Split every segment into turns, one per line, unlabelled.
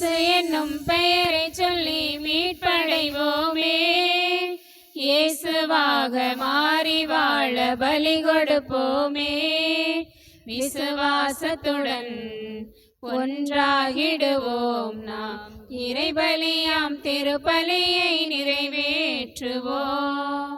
இயேசு என்னும் பெயரை சொல்லி மீட்படைவோமே. இயேசுவாக மாறி வாழ பலி கொடுப்போமே. விசுவாசத்துடன் ஒன்றாகிடுவோம் நாம். இறைபலியாம் திருப்பலியை நிறைவேற்றுவோம்.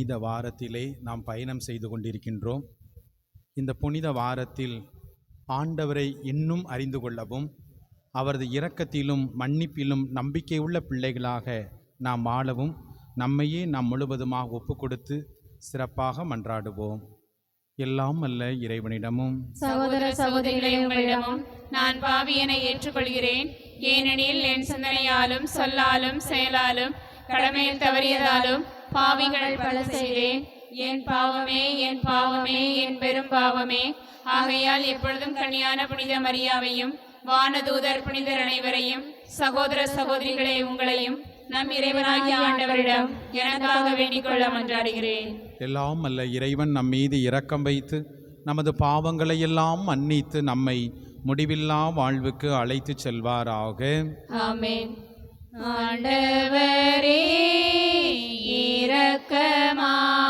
புனித வாரத்திலே நாம் பயணம் செய்து கொண்டிருக்கின்றோம். இந்த புனித வாரத்தில் ஆண்டவரை இன்னும் அறிந்து கொள்ளவும் அவரது இரக்கத்திலும் மன்னிப்பிலும் நம்பிக்கையுள்ள பிள்ளைகளாக நாம் வாழவும் நம்மையே நாம் முழுவதுமாக ஒப்பு கொடுத்து சிறப்பாக மன்றாடுவோம். எல்லாம் அல்ல இறைவனிடமும்.
சகோதர சகோதரிகளே உங்களிடமும் நான் பாவியனை ஏற்றுக்கொள்கிறேன். ஏனெனில் என் சிந்தனையாலும் சொல்லாலும் செயலாலும் கடமையில் தவறியதாலும் பாவிகள் பல செய்தேன் என் பாவமே என் பாவமே என் பெரும் பாவமே. ஆகையால் எப்பொழுதும் கன்னியான புனித மரியாவையும் வானதூதர் புனிதர் அனைவரையும் சகோதர சகோதரிகளே உங்களையும் நம் இறைவனாகிய ஆண்டவரிடம் எனக்காக வேண்டிக் கொள்ள மன்றாடுகிறேன்.
எல்லாம் அல்ல இறைவன் நம் மீது இரக்கம் வைத்து நமது பாவங்களை எல்லாம் மன்னித்து நம்மை முடிவில்லா வாழ்வுக்கு அழைத்துச் செல்வாராக.
ஆமென். ஆண்டவரே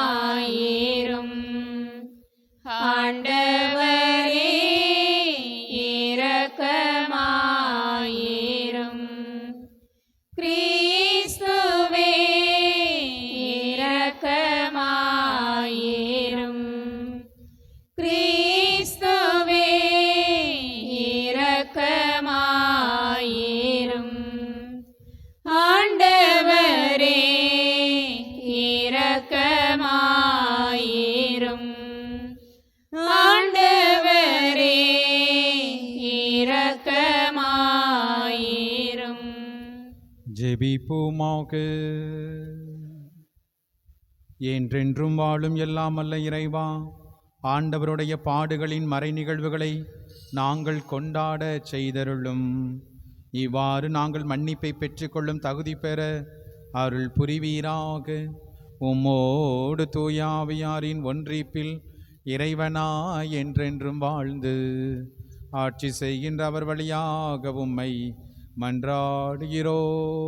இரக்கமாயிரும் ஆண்டவரே
ஜெபிப்போமாக என்றென்றும் வாழும் எல்லாம் அல்ல இறைவா ஆண்டவருடைய பாடுகளின் மறை நிகழ்வுகளை நாங்கள் கொண்டாட செய்தருளும். இவ்வாறு நாங்கள் மன்னிப்பை பெற்றுக்கொள்ளும் தகுதி பெற அருள் புரிவீராக. உம்மோடு தூயாவியாரின் ஒன்றிப்பில் இறைவனா என்றென்றும் வாழ்ந்து ஆட்சி செய்கின்ற அவர் வழியாக உம்மை மன்றாடுகிறோம்.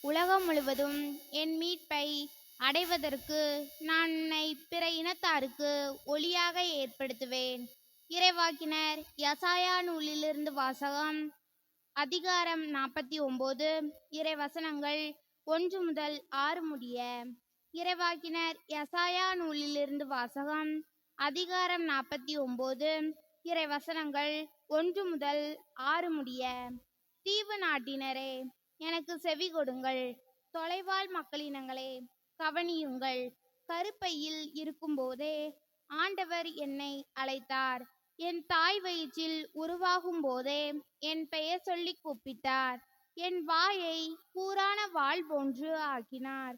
உலகம் முழுவதும் என் மீட்பை அடைவதற்கு நான் உன்னை பிற இனத்தாருக்கு ஒளியாக ஏற்படுத்துவேன். இறைவாக்கினர் யசாயா நூலிலிருந்து வாசகம் அதிகாரம் நாற்பத்தி ஒன்பது இறை வசனங்கள் ஒன்று முதல் ஆறு முடிய இறைவாக்கினர் யசாயா நூலிலிருந்து வாசகம். அதிகாரம் நாற்பத்தி ஒன்பது இறை வசனங்கள் ஒன்று முதல் ஆறு முடிய தீவு நாட்டினரே எனக்கு செவி கொடுங்கள். தொலைவாழ் மக்களினங்களே கவனியுங்கள். கருப்பையில் இருக்கும்போதே ஆண்டவர் என்னை அழைத்தார். என் தாய் வயிற்றில் உருவாகும் போதே என் பெயர் சொல்லி கூப்பிட்டார். என் வாயை கூறான வாள் போன்று ஆக்கினார்.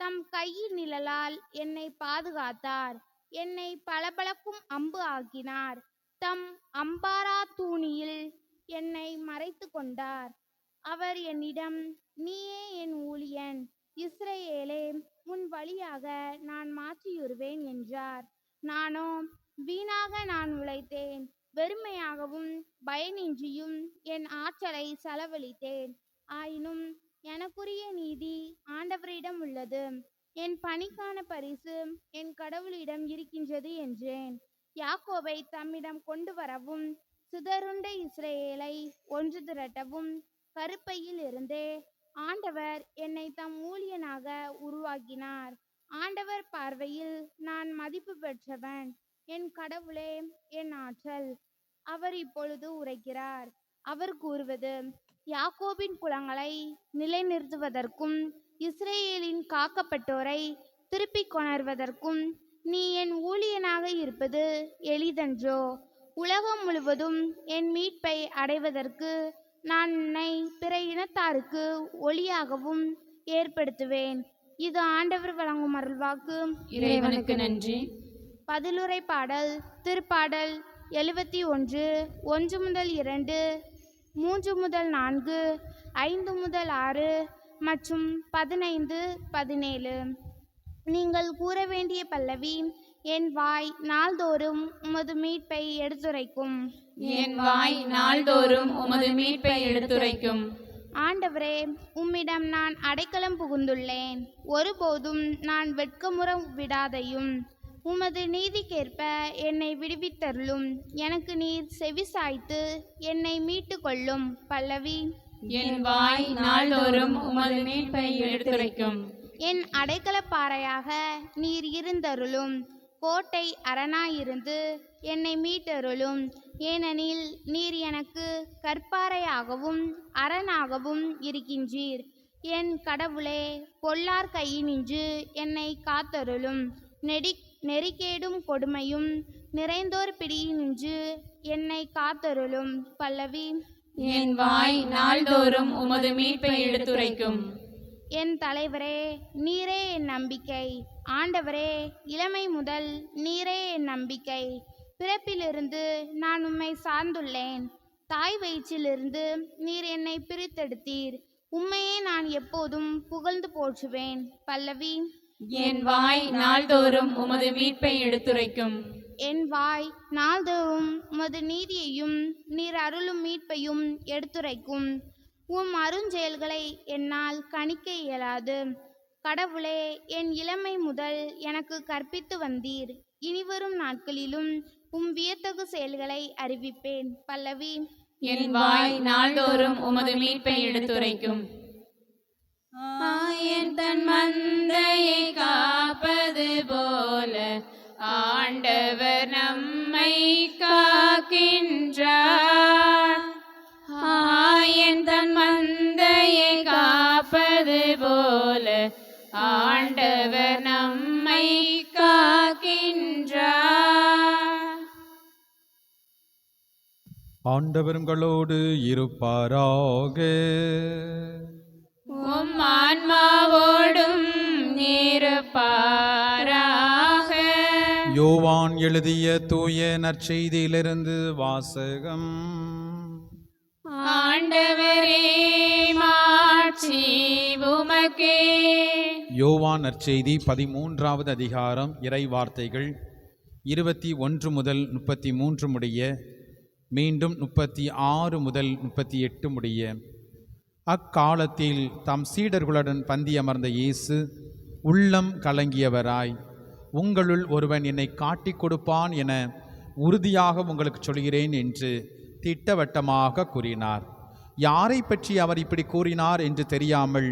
தம் கையின் நிழலால் என்னை பாதுகாத்தார். என்னை பளபளக்கும் அம்பு ஆக்கினார். தம் அம்பாரா தூணியில் என்னை மறைத்து கொண்டார். அவர் என்னிடம் நீயே என் ஊழியன். இஸ்ரேலே உன் வழியாக நான் மாற்றியுறுவேன் என்றார். நானோ வீணாக நான் உழைத்தேன். வெறுமையாகவும் பயனின்றியும் என் ஆற்றலை செலவழித்தேன். ஆயினும் எனக்குரிய நீதி ஆண்டவரிடம் உள்ளது. என் பணிக்கான பரிசு என் கடவுளிடம் இருக்கின்றது என்றேன். யாக்கோவை தம்மிடம் கொண்டு வரவும் சிதறுண்ட இஸ்ரேலை ஒன்று திரட்டவும் கருப்பையில் இருந்தே ஆண்டவர் என்னை தம் ஊழியனாக உருவாக்கினார். ஆண்டவர் பார்வையில் நான் மதிப்பு பெற்றவன். என் கடவுளே என் ஆற்றல். அவர் இப்பொழுது உரைக்கிறார். அவர் கூறுவது யாக்கோபின் குலங்களை நிலைநிறுத்துவதற்கும் இஸ்ரேலின் காக்கப்பட்டோரை திருப்பிக் கொணர்வதற்கும் நீ என் ஊழியனாக இருப்பது எளிதன்றோ? உலகம் முழுவதும் என் மீட்பை அடைவதற்கு நான் உன்னை பிற இனத்தாருக்கு ஒளியாகவும் ஏற்படுத்துவேன். இது ஆண்டவர் வழங்கும் அருள்வாக்கு.
இறைவனுக்கு நன்றி.
பதிலுரை பாடல் திருப்பாடல் எழுபத்தி ஒன்று ஒன்று முதல் இரண்டு மூன்று முதல் நான்கு ஐந்து முதல் ஆறு மற்றும் பதினைந்து பதினேழு. நீங்கள் கூற வேண்டிய பல்லவி என் வாய் நாள்தோறும் உமது மீட்பை எடுத்துரைக்கும்.
என் வாய் நாள்தோறும் உமது மீட்பை எடுத்துரைக்கும்.
ஆண்டவரே உம்மிடம் நான் அடைக்கலம் புகுந்துள்ளேன். ஒருபோதும் நான் வெட்கமுற விடாதையும். உமது நீதிக்கேற்ப என்னை விடுவித்தருளும். எனக்கு நீர் செவி சாய்த்து என்னை மீட்டு கொள்ளும் பல்லவி.
என் வாய் நாள்தோறும் உமது மீட்பை எடுத்துரைக்கும்.
என் அடைக்கலப்பாறையாக நீர் இருந்தருளும். கோட்டை அரணாயிருந்து என்னை மீட்டருளும். ஏனெனில் நீர் எனக்கு கற்பாறையாகவும் அரணாகவும் இருக்கின்றீர். என் கடவுளே பொல்லார் கையினின்று என்னை காத்தருளும். நெடி நெறிக்கேடும் கொடுமையும் நிறைந்தோர் பிடியினின்று என்னை காத்தருளும் பல்லவி.
என் வாய் நாள்தோறும் உமது மீட்பை எடுத்துரைக்கும்.
என் தலைவரே நீரே என் நம்பிக்கை. ஆண்டவரே இளமை முதல் நீரே என் நம்பிக்கை. பிறப்பிலிருந்து நான் உம்மை சார்ந்துள்ளேன். தாய் வயிற்றிலிருந்து நீர் என்னை பிரித்தெடுத்தீர். உம்மையே நான் எப்போதும் புகழ்ந்து போற்றுவேன் பல்லவி.
என் வாய் நாள்தோறும் உமது மீட்பை எடுத்துரைக்கும்.
என் வாய் நாள்தோறும் உமது நீதியையும் நீர் அருளும் மீட்பையும் எடுத்துரைக்கும். உம் அருஞ்செயல்களை என்னால் கணிக்க இயலாது. கடவுளே என் இளமை முதல் எனக்கு கற்பித்து வந்தீர். இனிவரும் நாட்களிலும் உம் வியத்தகு செயல்களை அறிவிப்பேன். பல்லவி.
என் வாய் நாள்தோறும் உமது மீட்பை எடுத்துரைக்கும். ஆயன் தன் மந்தையை காப்பது போல ஆண்டவர் நம்மை காக்கின்றார். ஆயன் தன் மந்தையை காப்பது போல ஆண்டவர் நம்மை காக்கின்றார்.
ஆண்டவர்களோடு இருப்பாராக.
உம் ஆன்மாவோடும் இருப்பாராக
யோவான் எழுதிய தூய நற்செய்தியிலிருந்து வாசகம்.
ஆண்டவரே மாட்சி உமக்கே.
யோவான் நற்செய்தி பதிமூன்றாவது அதிகாரம் இறை வார்த்தைகள் இருபத்தி ஒன்று முதல் முப்பத்தி மூன்று முடிய மீண்டும் முப்பத்தி ஆறு முதல் முப்பத்தி எட்டு முடிய. அக்காலத்தில் தம் சீடர்களுடன் பந்தி அமர்ந்த இயேசு உள்ளம் கலங்கியவராய் உங்களுள் ஒருவன் என்னை காட்டிக் கொடுப்பான் என உறுதியாக உங்களுக்கு சொல்கிறேன் என்று திட்டவட்டமாக கூறினார். யாரை பற்றி அவர் இப்படி கூறினார் என்று தெரியாமல்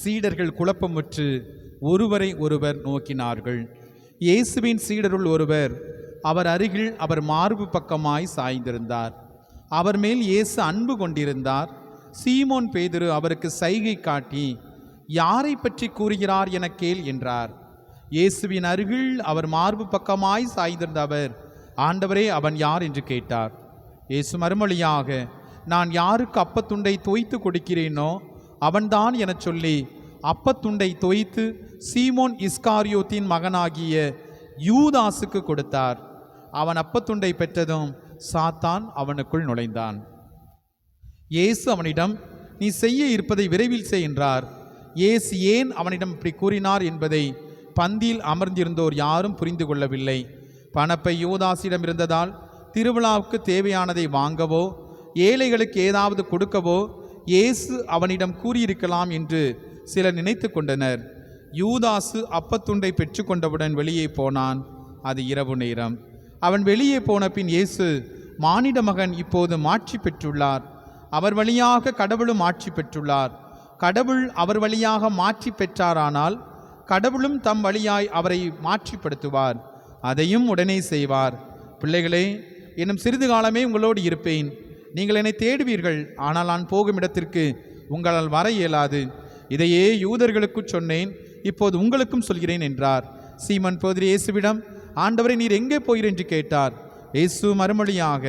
சீடர்கள் குழப்பமுற்று ஒருவரை ஒருவர் நோக்கினார்கள். இயேசுவின் சீடருள் ஒருவர் அவர் அருகில் அவர் மார்பு பக்கமாய் சாய்ந்திருந்தார். அவர் மேல் இயேசு அன்பு கொண்டிருந்தார். சீமோன் பேதுரு அவருக்கு சைகை காட்டி யாரை பற்றி கூறுகிறார் என கேள் என்றார். இயேசுவின் அருகில் அவர் மார்பு பக்கமாய் சாய்ந்திருந்த அவர் ஆண்டவரே அவன் யார் என்று கேட்டார். இயேசு மறுமொழியாக நான் யாருக்கு அப்பத்துண்டை தோய்த்து கொடுக்கிறேனோ அவன்தான் எனச் சொல்லி அப்பத்துண்டை தோய்த்து சீமோன் இஸ்காரியோத்தின் மகனாகிய யூதாசுக்கு கொடுத்தார். அவன் அப்பத்துண்டை பெற்றதும் சாத்தான் அவனுக்குள் நுழைந்தான். இயேசு அவனிடம் நீ செய்ய இருப்பதை விரைவில் செய் என்றார். இயேசு ஏன் அவனிடம் இப்படி கூறினார் என்பதை பந்தியில் அமர்ந்திருந்தோர் யாரும் புரிந்து கொள்ளவில்லை. பணப்பை யோதாசிடம் இருந்ததால் திருவிழாவுக்கு தேவையானதை வாங்கவோ ஏழைகளுக்கு ஏதாவது கொடுக்கவோ இயேசு அவனிடம் கூறியிருக்கலாம் என்று சிலர் நினைத்து கொண்டனர். யூதாசு அப்பத்துண்டை பெற்றுக்கொண்டவுடன் வெளியே போனான். அது இரவு நேரம். அவன் வெளியே போன பின் இயேசு மானிட மகன் இப்போது மாட்சி பெற்றுள்ளார். அவர் வழியாக கடவுளும் ஆட்சி பெற்றுள்ளார். கடவுள் அவர் வழியாக மாற்றி பெற்றாரானால் கடவுளும் தம் வழியாய் அவரை மாற்றிப்படுத்துவார். அதையும் உடனே செய்வார். பிள்ளைகளே இன்னும் சிறிது காலமே உங்களோடு இருப்பேன். நீங்கள் என்னை தேடுவீர்கள் ஆனால் நான் போகும் இடத்திற்கு உங்களால் வர இயலாது. இதையே யூதர்களுக்கு சொன்னேன் இப்போது உங்களுக்கும் சொல்கிறேன் என்றார். சீமன் போதிரி இயேசுவிடம் ஆண்டவரை நீர் எங்கே போகிறேன் என்று கேட்டார். இயேசு மறுமொழியாக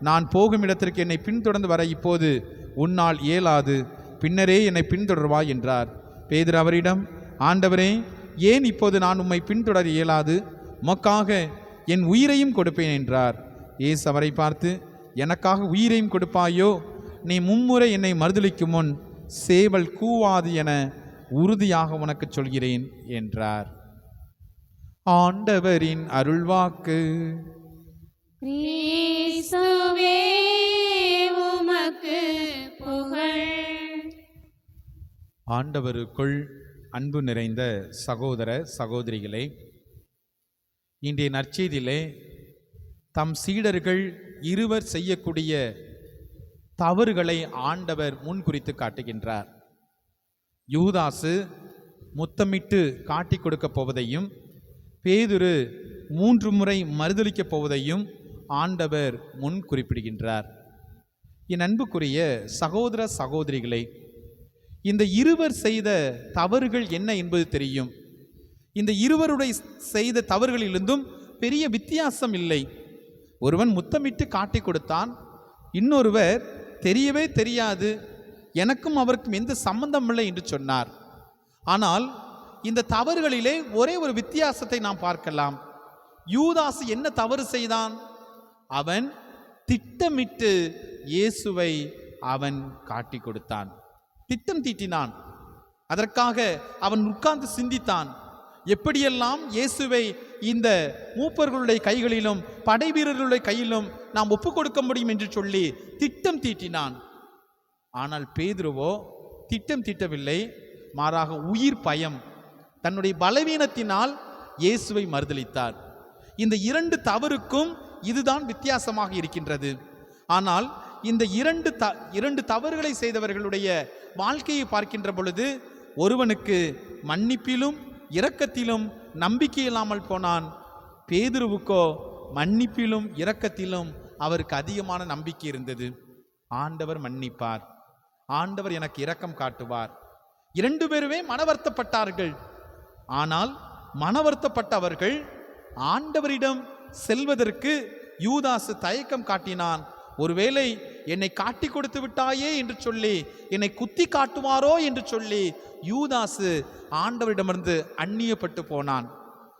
நான் போகும் இடத்திற்கு என்னை பின்தொடர்ந்து வர இப்போது உன்னால் இயலாது. பின்னரே என்னை பின்தொடர்வாய் என்றார். பேதர் அவரிடம் ஆண்டவரே ஏன் இப்போது நான் உம்மை பின்தொடர இயலாது? உமக்காக என் உயிரையும் கொடுப்பேன் என்றார். ஏசு அவரை பார்த்து எனக்காக உயிரையும் கொடுப்பாயோ? நீ மும்முறை என்னை மறுதளிக்கும் முன் சேவல் கூவாது என உறுதியாக உனக்கு சொல்கிறேன் என்றார். ஆண்டவரின் அருள்வாக்கு.
உமக்கு புகழ்.
ஆண்டவருக்குள் அன்பு நிறைந்த சகோதர சகோதரிகளே இன்றைய நற்செய்தியிலே தம் சீடர்கள் இருவர் செய்யக்கூடிய தவறுகளை ஆண்டவர் முன்குறித்து காட்டுகின்றார். யூதாசு முத்தமிட்டு காட்டிக் கொடுக்கப் போவதையும் பேதுரு மூன்று முறை மறுதலிக்கப் போவதையும் ஆண்டவர் முன் குறிப்பிடுகின்றார். என் அன்புக்குரிய சகோதர சகோதரிகளை இந்த இருவர் செய்த தவறுகள் என்ன என்பது தெரியும். இந்த இருவருடைய செய்த தவறுகளிலிருந்தும் பெரிய வித்தியாசம் இல்லை. ஒருவன் முத்தமிட்டு காட்டி கொடுத்தான் இன்னொருவர் தெரியவே தெரியாது எனக்கும் அவருக்கும் எந்த சம்பந்தம் இல்லை என்று சொன்னார். ஆனால் இந்த தவறுகளிலே ஒரே ஒரு வித்தியாசத்தை நாம் பார்க்கலாம். யூதாசு என்ன தவறு செய்தான்? அவன் திட்டமிட்டு இயேசுவை அவன் காட்டி கொடுத்தான். திட்டம் தீட்டினான். அதற்காக அவன் உட்கார்ந்து சிந்தித்தான். எப்படியெல்லாம் இயேசுவை இந்த மூப்பர்களுடைய கைகளிலும் படை வீரர்களுடைய கையிலும் நாம் ஒப்புக் கொடுக்க முடியும் என்று சொல்லி திட்டம் தீட்டினான். ஆனால் பேதுருவோ திட்டம் தீட்டவில்லை. மாறாக உயிர் பயம். தன்னுடைய பலவீனத்தினால் இயேசுவை மறுதளித்தார் இந்த இரண்டு தவறுக்கும் இதுதான் வித்தியாசமாக இருக்கின்றது. ஆனால் இந்த இரண்டு த இரண்டு தவறுகளை செய்தவர்களுடைய வாழ்க்கையை பார்க்கின்ற பொழுது ஒருவனுக்கு மன்னிப்பிலும் இரக்கத்திலும் நம்பிக்கை இல்லாமல் போனான். பேதுருவுக்கோ மன்னிப்பிலும் இரக்கத்திலும் அவருக்கு அதிகமான நம்பிக்கை இருந்தது. ஆண்டவர் மன்னிப்பார். ஆண்டவர் எனக்கு இரக்கம் காட்டுவார். இரண்டு பேருமே மனவர்த்தப்பட்டார்கள். ஆனால் மனவர்த்தப்பட்டவர்கள் ஆண்டவரிடம் செல்வதற்கு யூதாசு தயக்கம் காட்டினான் ஒருவேளை என்னை காட்டி கொடுத்து விட்டாயே? என்று சொல்லி என்னை குத்தி காட்டுவாரோ? என்று சொல்லி யூதாசு ஆண்டவரிடமிருந்து அந்நியப்பட்டு போனான்.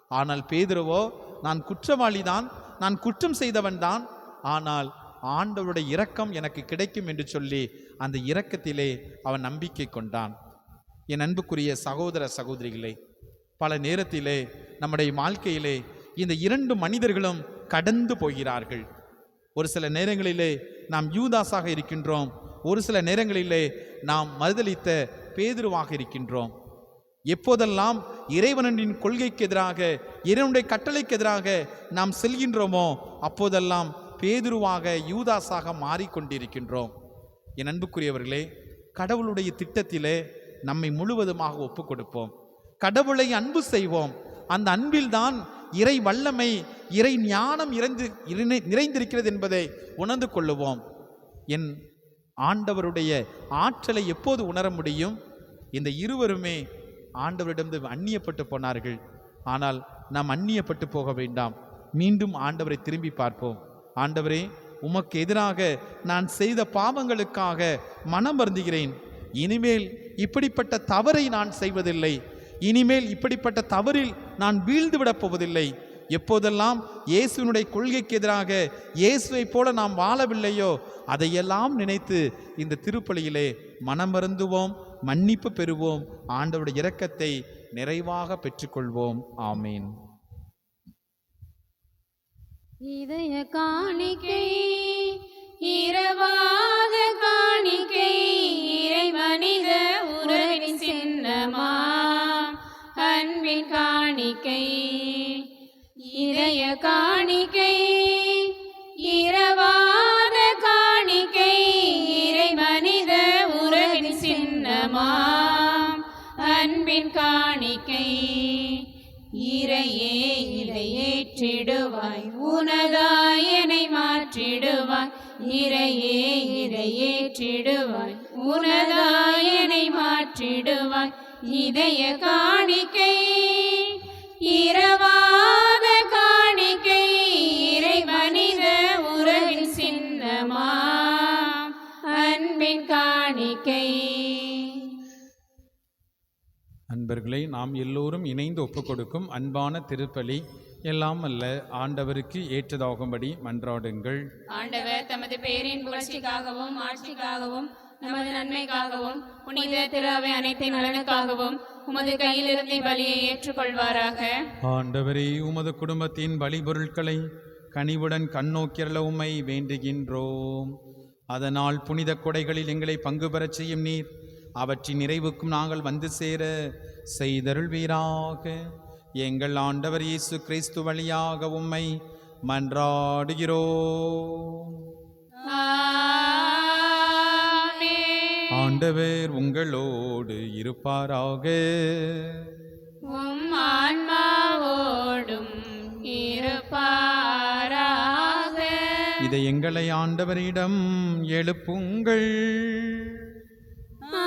ஆனால் பேதுருவோ நான் குற்றவாளிதான் நான் குற்றம் செய்தவன்தான். ஆனால் ஆண்டவருடைய இரக்கம் எனக்கு கிடைக்கும் என்று சொல்லி அந்த இரக்கத்திலே அவன் நம்பிக்கை கொண்டான். என் அன்புக்குரிய சகோதர சகோதரிகளே பல நேரத்திலே நம்முடைய வாழ்க்கையிலே இந்த இரண்டு மனிதர்களும் கடந்து போகிறார்கள். ஒரு சில நேரங்களிலே நாம் யூதாஸாக இருக்கின்றோம். ஒரு சில நேரங்களிலே நாம் மறுதலித்த பேதுருவாக இருக்கின்றோம். எப்போதெல்லாம் இறைவனின் கொள்கைக்கு எதிராக இறைவனுடைய கட்டளைக்கு எதிராக நாம் செல்கின்றோமோ அப்போதெல்லாம் பேதுருவாக யூதாஸாக மாறிக்கொண்டிருக்கின்றோம். என் அன்புக்குரியவர்களே கடவுளுடைய திட்டத்திலே நம்மை முழுவதுமாக ஒப்புக்கொடுப்போம். கடவுளை அன்பு செய்வோம். அந்த அன்பில்தான் இறை வல்லமை இறை ஞானம் இறைந்து நிறைந்திருக்கிறது என்பதை உணர்ந்து கொள்ளுவோம். என் ஆண்டவருடைய ஆற்றலை எப்போது உணர முடியும்? இந்த இருவருமே ஆண்டவரிடம் அந்நியப்பட்டு போனார்கள். ஆனால் நாம் அந்நியப்பட்டு போக வேண்டாம். மீண்டும் ஆண்டவரை திரும்பி பார்ப்போம். ஆண்டவரே உமக்கு எதிராக நான் செய்த பாவங்களுக்காக மனம் வருந்துகிறேன். இனிமேல் இப்படிப்பட்ட தவறை நான் செய்வதில்லை. இனிமேல் இப்படிப்பட்ட தவறில் நான் வீழ்ந்து விடப் போவதில்லை. எப்போதெல்லாம் இயேசுவினுடைய கொள்கைக்கு எதிராக இயேசுவைப் போல நாம் வாழவில்லையோ அதையெல்லாம் நினைத்து இந்த திருப்பலியிலே மனமருந்துவோம் மன்னிப்பு பெறுவோம் ஆண்டவருடைய இரக்கத்தை நிறைவாக பெற்றுக்கொள்வோம். ஆமீன்.
இதய காணிக்கை இரவாக இதய காணிக்கை இரவாத காணிக்கை இறை மனித உறவின் சின்னமா அன்பின் காணிக்கை. இறையே இதை ஏற்றிடுவாய் உனதாய் என்னை மாற்றிடுவாய். இறையே இறையேற்றிடுவாய் உனதாயனை மாற்றிடுவாய். இதய காணிக்கை அன்பின் காணிக்கை.
அன்பர்களை நாம் எல்லோரும் இணைந்து ஒப்புக்கொடுக்கும் அன்பான திருப்பலி எல்லாம் அல்ல ஆண்டவருக்கு ஏற்றதாகும்படி மன்றாடுங்கள்.
ஆண்டவர் தமது பேரின் புகழ்ச்சிக்காகவும் ஆட்சிக்காகவும் நமது நன்மைக்காகவும் புனித திரு அவை அனைத்தின் நலனுக்காகவும் உமது கையிலிருந்து பலியை ஏற்றுக்கொள்வாராக.
ஆண்டவரே உமது குடும்பத்தின் பலிபொருட்களை கனிவுடன் கண்ணோக்கியருள உம்மை வேண்டுகின்றோம். அதனால் புனித கொடைகளில் எங்களை பங்கு பெறச் செய்யும் நீர் அவற்றின் நிறைவுக்கும் நாங்கள் வந்து சேர செய்தருள்வீராக. எங்கள் ஆண்டவர் இயேசு கிறிஸ்து வழியாக உம்மை மன்றாடுகிறோம்
ஆமென்.
ஆண்டவர் உங்களோடு இருப்பாராக. இதை எங்களை ஆண்டவரிடம் எழுப்புங்கள்.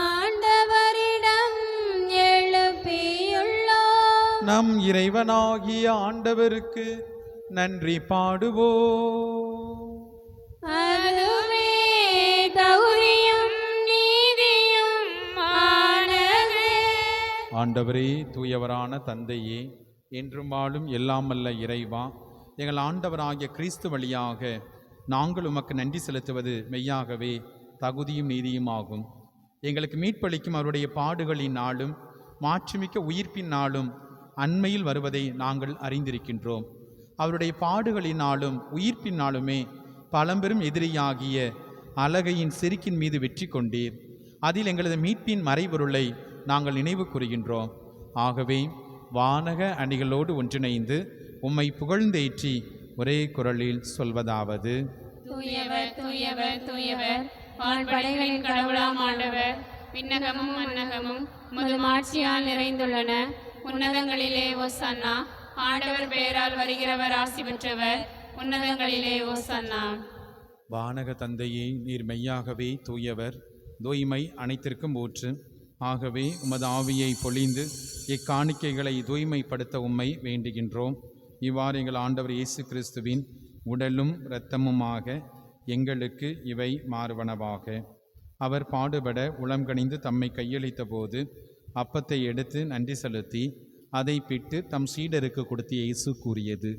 ஆண்டவரிடம் எழுப்பியுள்ளோ
நம் இறைவனாகிய ஆண்டவருக்கு நன்றி
ஆனது.
ஆண்டவரே தூயவரான தந்தையே என்றும் வாழும் எல்லாமல்ல இறைவா எங்கள் ஆண்டவராகிய கிறிஸ்து வழியாக நாங்கள் உமக்கு நன்றி செலுத்துவது மெய்யாகவே தகுதியும் நீதியும் ஆகும். எங்களுக்கு மீட்பளிக்கும் அவருடைய பாடுகளின் நாளும் மாற்றுமிக்க உயிர்ப்பின் நாளும் அண்மையில் வருவதை நாங்கள் அறிந்திருக்கின்றோம். அவருடைய பாடுகளினாலும் உயிர்ப்பின் நாளுமே பழம்பெரும் எதிரியாகிய அலகையின் செருக்கின் மீது வெற்றி கொண்டீர். அதில் எங்களது மீட்பின் மறைபொருளை நாங்கள் நினைவு கூறுகின்றோம். ஆகவே வானக அணிகளோடு ஒன்றிணைந்து உம்மை புகழ்ந்தேற்றி ஒரே குரலில் சொல்வதாவது
தூயவர் தூயவர் தூயவர் வாழ்படைகளின் கடவுளாம் ஆண்டவர். விண்ணகமும் மன்னகமும் உமது மாட்சியால் நிறைந்துள்ளன. உன்னதங்களிலே ஓசன்னா ஆண்டவர் பெயரால் வருகிறவர் ஆசி பெற்றவர். உன்னதங்களிலே ஓசன்னா.
வானக தந்தையே நீர் மெய்யாகவே தூயவர். தூய்மை அனைத்திற்கும் ஊற்று. ஆகவே உமது ஆவியை பொழிந்து இக்காணிக்கைகளை தூய்மைப்படுத்த உம்மை வேண்டுகின்றோம். இவ்வாறு எங்கள் ஆண்டவர் இயேசு கிறிஸ்துவின் உடலும் இரத்தமுமாக எங்களுக்கு இவை மாறுவனவாக. அவர் பாடுபட உளம் கணிந்து தம்மை கையளித்த போது அப்பத்தை எடுத்து நன்றி செலுத்தி அதை பிட்டு தம் சீடருக்கு கொடுத்து இயேசு கூறியது.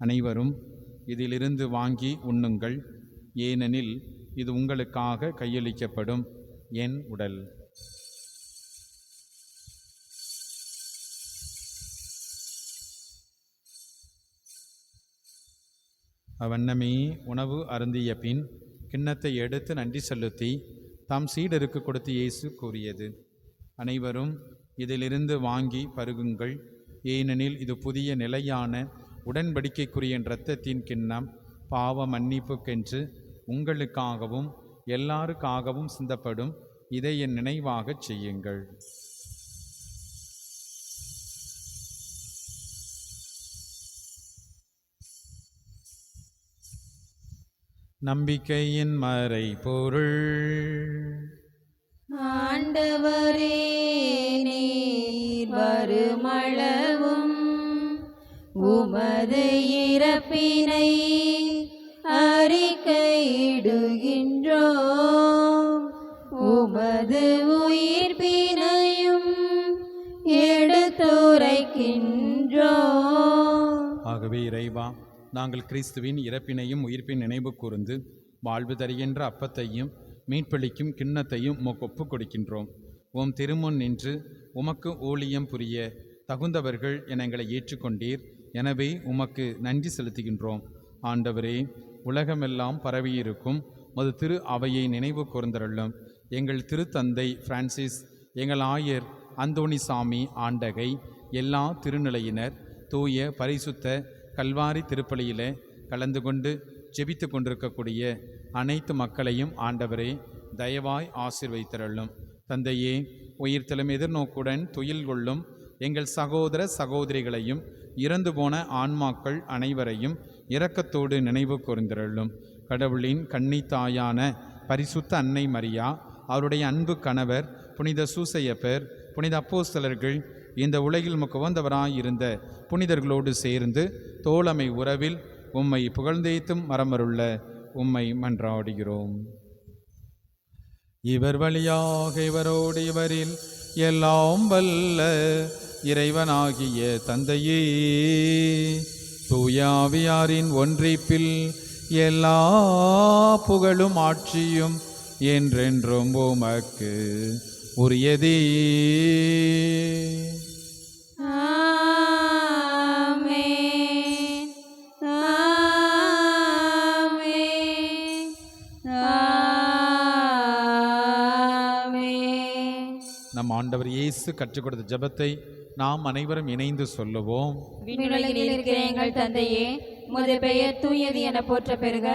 அனைவரும் இதிலிருந்து வாங்கி உண்ணுங்கள். ஏனெனில் இது உங்களுக்காக கையளிக்கப்படும் என் உடல். அவண்ணமே உணவு அருந்திய பின் கிண்ணத்தை எடுத்து நன்றி செலுத்தி தாம் சீடருக்கு கொடுத்து இயேசு கூறியது. அனைவரும் இதிலிருந்து வாங்கி பருகுங்கள். ஏனெனில் இது புதிய நிலையான உடன்படிக்கைக்குரிய இரத்தத்தின் கிண்ணம் பாவ மன்னிப்புக்கென்று உங்களுக்காகவும் எல்லாருக்காகவும் சிந்தப்படும். இதை என் நினைவாகச் செய்யுங்கள். நம்பிக்கையின் மறை பொருள்.
ஆண்டவரே நீர் வருமளவும் உமது இறப்பினை அறிக்கையிடுகின்றோம். உமது உயிர்ப்பினையும் எடுத்துரைக்கின்றோம்.
ஆகவே இறைவா நாங்கள் கிறிஸ்துவின் இறப்பினையும் உயிர்ப்பின் நினைவு கூர்ந்து வாழ்வு தருகின்ற அப்பத்தையும் மீட்பளிக்கும் கிண்ணத்தையும் உமக்கு ஒப்புக் கொடுக்கின்றோம். உம் திருமுன் நின்று உமக்கு ஊழியம் புரிய தகுந்தவர்கள் என எங்களை ஏற்றுக்கொண்டீர். எனவே உமக்கு நன்றி செலுத்துகின்றோம். ஆண்டவரே உலகமெல்லாம் பரவியிருக்கும் மது திரு அவையை நினைவு கூர்ந்தருளும். எங்கள் திருத்தந்தை பிரான்சிஸ் எங்கள் ஆயர் அந்தோணிசாமி ஆண்டகை எல்லா திருநிலையினர் தூய பரிசுத்த கல்வாரி திருப்பலியிலே கலந்து கொண்டு ஜெபித்து கொண்டிருக்கக்கூடிய அனைத்து மக்களையும் ஆண்டவரே தயவாய் ஆசீர்வதித்தருளும். தந்தையே உயிர்த்தலும் எதிர்நோக்குடன் துயில் கொள்ளும் எங்கள் சகோதர சகோதரிகளையும் இறந்து போன ஆன்மாக்கள் அனைவரையும் இரக்கத்தோடு நினைவு கூர்ந்திரளும். கடவுளின் கன்னித்தாயான பரிசுத்த அன்னை மரியா அவருடைய அன்பு கணவர் புனித சூசையப்பர் புனித அப்போஸ்தலர்கள் இந்த உலகில் முகவந்தவராய் இருந்த புனிதர்களோடு சேர்ந்து தோழமை உறவில் உம்மை புகழ்ந்தேத்தும் மரமருள்ள உம்மை மன்றாடுகிறோம். இவர் வழியாக இவரோடு இவரில் எல்லாம் வல்ல இறைவனாகிய தந்தையே. தூயாவியாரின் ஒன்றிப்பில் எல்லா புகழும் ஆட்சியும் என்றென்றும் உமக்கு உரியதே. ஆண்டவர் இயேசு கற்றுக் கொடுத்த ஜபத்தை நாம் அனைவரும் இணைந்து சொல்லுவோம்.
விண்ணுலகில் இருக்கிற எங்கள் தந்தையே உமது பெயர் தூயது என போற்ற பெறுக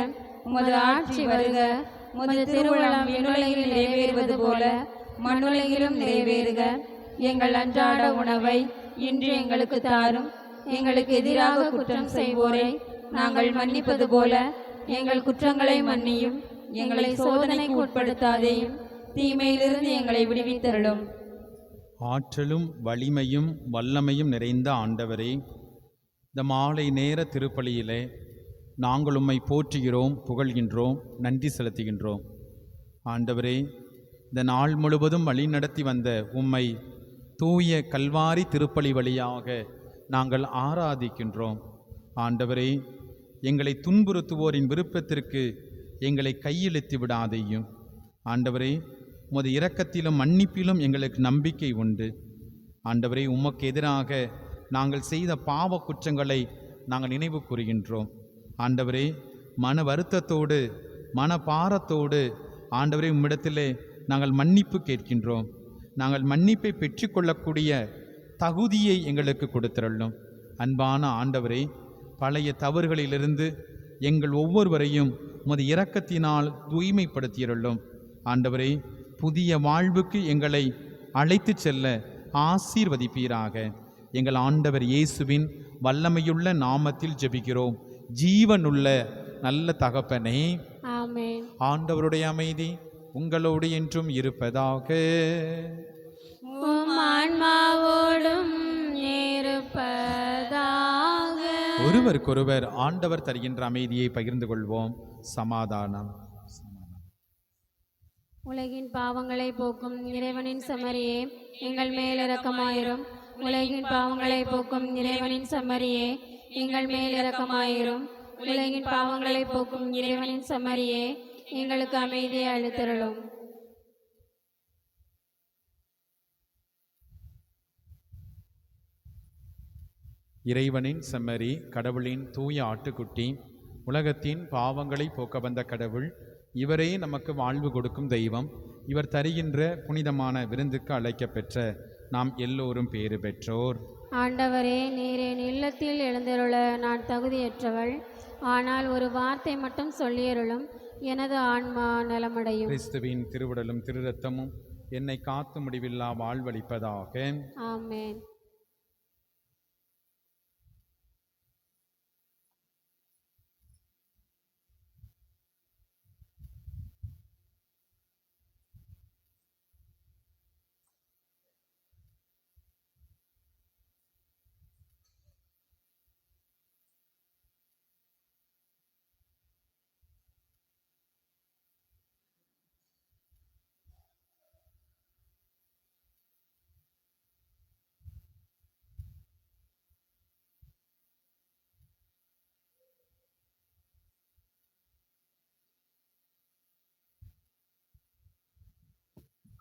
உமது ஆட்சி வருக. உமது திருவுளம் விண்ணுலகில் நிறைவேறுவது போல மண்ணுலகிலும் நிறைவேறுக. எங்கள் அன்றாட உணவை இன்று எங்களுக்கு தாரும். எங்களுக்கு எதிராக குற்றம் செய்வோரை நாங்கள் மன்னிப்பது போல எங்கள் குற்றங்களை மன்னியும். எங்களை சோதனைக்கு உட்படுத்தாதேயும் தீமையிலிருந்து எங்களை விடுவித்தருளும்.
ஆற்றலும் வலிமையும் வல்லமையும் நிறைந்த ஆண்டவரே இந்த மாலை நேர திருப்பலியிலே நாங்கள் உம்மை போற்றுகிறோம் புகழ்கின்றோம் நன்றி செலுத்துகின்றோம். ஆண்டவரே இந்த நாள் முழுவதும் வழி நடத்தி வந்த உம்மை தூய கல்வாரி திருப்பலி வழியாக நாங்கள் ஆராதிக்கின்றோம். ஆண்டவரே எங்களை துன்புறுத்துவோரின் விருப்பத்திற்கு எங்களை கையெழுத்து விடாதையும். ஆண்டவரே உமது இரக்கத்திலும் மன்னிப்பிலும் எங்களுக்கு நம்பிக்கை உண்டு. ஆண்டவரே உமக்கு எதிராக நாங்கள் செய்த பாவ குற்றங்களை நாங்கள் நினைவு கூறுகின்றோம். ஆண்டவரே மன வருத்தத்தோடு மன பாரத்தோடு ஆண்டவரே உம்மிடத்திலே நாங்கள் மன்னிப்பு கேட்கின்றோம். நாங்கள் மன்னிப்பை பெற்றுக்கொள்ளக்கூடிய தகுதியை எங்களுக்கு கொடுத்திரலும் அன்பான ஆண்டவரே பழைய தவறுகளிலிருந்து எங்கள் ஒவ்வொருவரையும் உமது இரக்கத்தினால் தூய்மைப்படுத்தியருளும். ஆண்டவரே புதிய வாழ்வுக்கு எங்களை அழைத்துச் செல்ல ஆசீர்வதிப்பீராக. எங்கள் ஆண்டவர் இயேசுவின் வல்லமையுள்ள நாமத்தில் ஜெபிக்கிறோம். ஜீவனுள்ள நல்ல தகப்பனே. ஆண்டவருடைய அமைதி உங்களோடு என்றும் இருப்பதாக. ஒருவருக்கொருவர் ஆண்டவர் தருகின்ற அமைதியை பகிர்ந்து கொள்வோம். சமாதானம்.
உலகின் பாவங்களை போக்கும் இறைவனின் சமரியே எங்கள் மேல் இரக்கமாயிரும் உலகின் பாவங்களை போக்கும் இறைவனின் சமரியே எங்கள் மேல் இரக்கமாயிரும் உலகின் பாவங்களை போக்கும் இறைவனின் சமரியே எங்களுக்கு அமைதியை அழுத்தருளும்
இறைவனின் செம்மறி கடவுளின் தூய ஆட்டுக்குட்டி உலகத்தின் பாவங்களை போக்க வந்த கடவுள் இவரே நமக்கு வாழ்வு கொடுக்கும் தெய்வம். இவர் தருகின்ற புனிதமான விருந்துக்கு அழைக்கப்பெற்ற நாம் எல்லோரும் பேறு பெற்றோர்.
ஆண்டவரே நீர் என் இல்லத்தில் எழுந்தருள நான் தகுதியற்றவள். ஆனால் ஒரு வார்த்தை மட்டும் சொல்லியருளும். எனது ஆன்மா நலமடையும்.
கிறிஸ்துவின் திருவுடலும் திருரத்தமும் என்னை காத்து முடிவில்லா வாழ்வளிப்பதாக.
ஆமென்.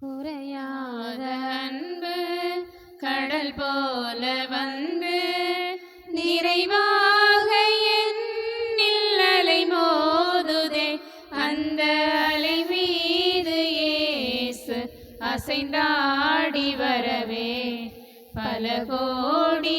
குறையாத அன்பு கடல் போல வந்து நிறைவாக என்னில் அலை மோதுதே. அந்த அலை மீது ஏசு அசைந்தாடி வரவே. பல கோடி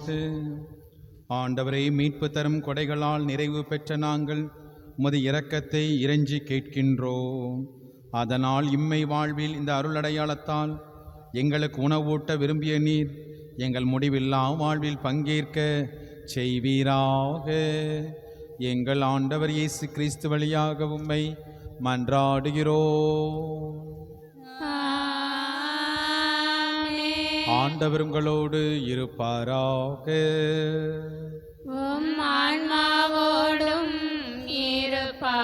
பாட்டு ஆண்டவரை மீட்பு தரும் கொடைகளால் நிறைவு பெற்ற நாங்கள் உமது இரக்கத்தை இறைஞ்சி கேட்கின்றோம். அதனால் இம்மை வாழ்வில் இந்த அருளடையாளத்தால் எங்களுக்கு உணவூட்ட விரும்பிய நீர் எங்கள் முடிவில்லா வாழ்வில் பங்கேற்க செய்வீராக. எங்கள் ஆண்டவர் இயேசு கிறிஸ்து வழியாக உம்மை மன்றாடுகிறோம். ஆண்டவர் உங்களோடு இருப்பாராக.
உம் ஆன்மாவோடும் இருப்பாராக.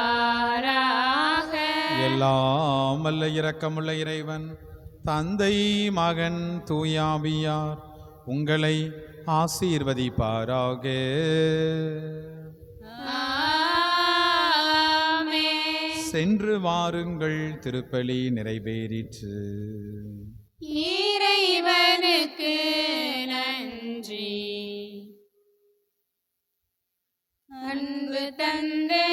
எல்லாம் வல்ல இரக்கமுள்ள இறைவன் தந்தை மகன் தூயாவியார் உங்களை ஆசீர்வதிப்பாராக. சென்று வாருங்கள் திருப்பலி நிறைவேறிற்று.
இறைவனுக்கு நன்றி. அன்பு தந்தை